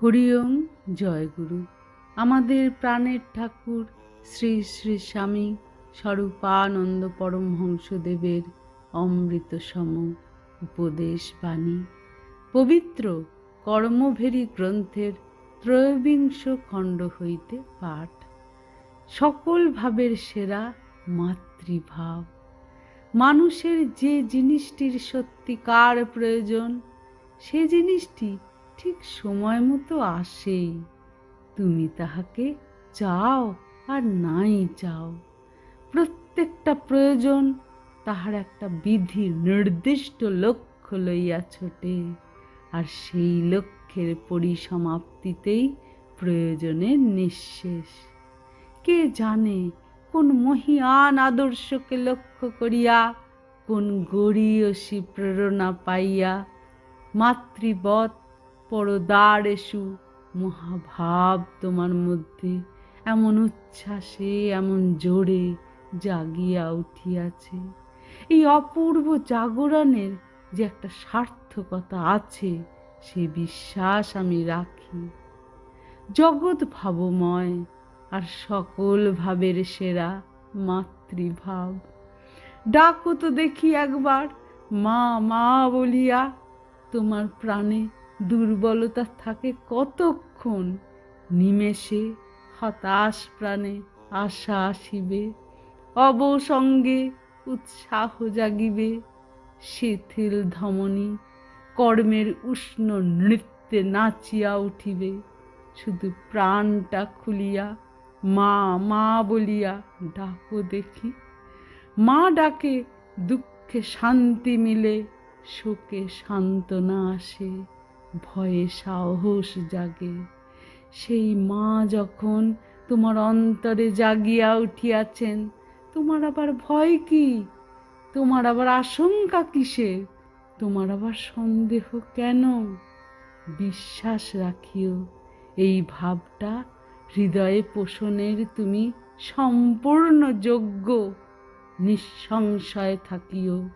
হরিওম জয়গুরু আমাদের প্রাণের ঠাকুর শ্রী শ্রী স্বামী স্বরূপানন্দ পরমহংসদেবের অমৃত সম উপদেশ বাণী। পবিত্র কর্মভেরি গ্রন্থের ত্রয়োবিংশ খণ্ড হইতে পাঠ। সকল ভাবের সেরা মাতৃভাব। মানুষের যে জিনিসটির সত্যিকার প্রয়োজন, সে জিনিসটি ঠিক সময় মতো আসেই। তুমি তাহাকে চাও আর নাই চাও। প্রত্যেকটা প্রয়োজন তাহার একটা বিধি নির্দিষ্ট লক্ষ্য লইয়া ছোটে, আর সেই লক্ষ্যের পরিসমাপ্তিতেই প্রয়োজনের নিঃশেষ। কে জানে কোন মহিয়ান আদর্শকে লক্ষ্য করিয়া, কোন গড়ীয়সী প্রেরণা পাইয়া, মাতৃবৎ পরদারেষু মহাভাব তোমার মধ্যে। এমন উচ্ছ্বাসে, এমন জোরে জাগিয়া উঠিয়াছে। এই অপূর্ব জাগরণের যে একটা সার্থকতা আছে, সে বিশ্বাস আমি রাখি। জগৎ ভাবময় আর সকল ভাবের সেরা মাতৃভাব। ডাকো তো দেখি একবার, মা মা বলিয়া তোমার প্রাণে দুর্বলতা থাকে কতক্ষণ? নিমেষে, হতাশ প্রাণে আশা আসিবে। অবসঙ্গে উৎসাহ জাগিবে। শিথিল ধমনী কর্মের উষ্ণ নৃত্যে নাচিয়া উঠিবে। শুধু প্রাণটা খুলিয়া মা মা বলিয়া ডাকো দেখি। মা ডাকে, দুঃখে শান্তি মিলে, শোকে সান্ত্বনা আসে। ভয়ে সাহস জাগে। সেই মা যখন তোমার অন্তরে জাগিয়া উঠিয়াছেন, তোমার আবার ভয় কি? তোমার আবার আশঙ্কা কিসের? তোমার আবার সন্দেহ কেন? বিশ্বাস রাখিও, এই ভাবটা হৃদয়ে পোষণের তুমি সম্পূর্ণ যোগ্য। নিঃসংশয় থাকিও।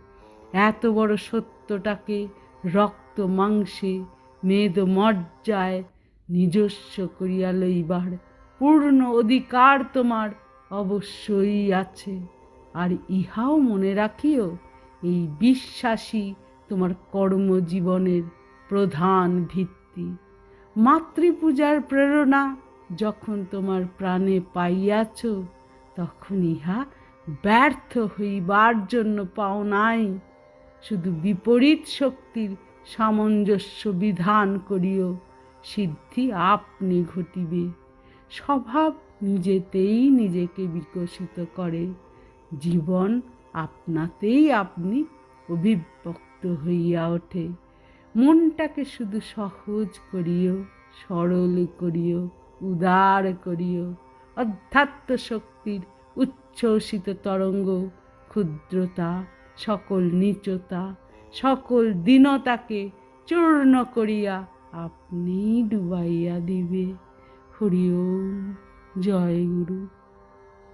এত বড় সত্যটাকে রক্ত মাংসে মেদ মজ্জায় নিজস্ব করিয়া লইবার। পূর্ণ অধিকার তোমার অবশ্যই আছে। আর ইহাও মনে রাখিও, এই বিশ্বাসী তোমার কর্মজীবনের প্রধান ভিত্তি। মাতৃপূজার প্রেরণা যখন তোমার প্রাণে পাইয়াছ, তখন ইহা ব্যর্থ হইবার জন্য পাও নাই। শুধু বিপরীত শক্তির সামঞ্জস্য বিধান করিও, সিদ্ধি আপনি ঘটিবে। স্বভাব নিজেতেই নিজেকে বিকশিত করে, জীবন আপনাতেই আপনি অভিব্যক্ত হইয়া ওঠে। মনটাকে শুধু সহজ করিও, সরল করিও, উদার করিও অধ্যাত্ম শক্তির উচ্ছ্বসিত তরঙ্গ, ক্ষুদ্রতা, সকল নীচতা সকল দীনতাকে চূর্ণ করিয়া আপনি ডুবাইয়া দিবে। হরিও জয় গুরু।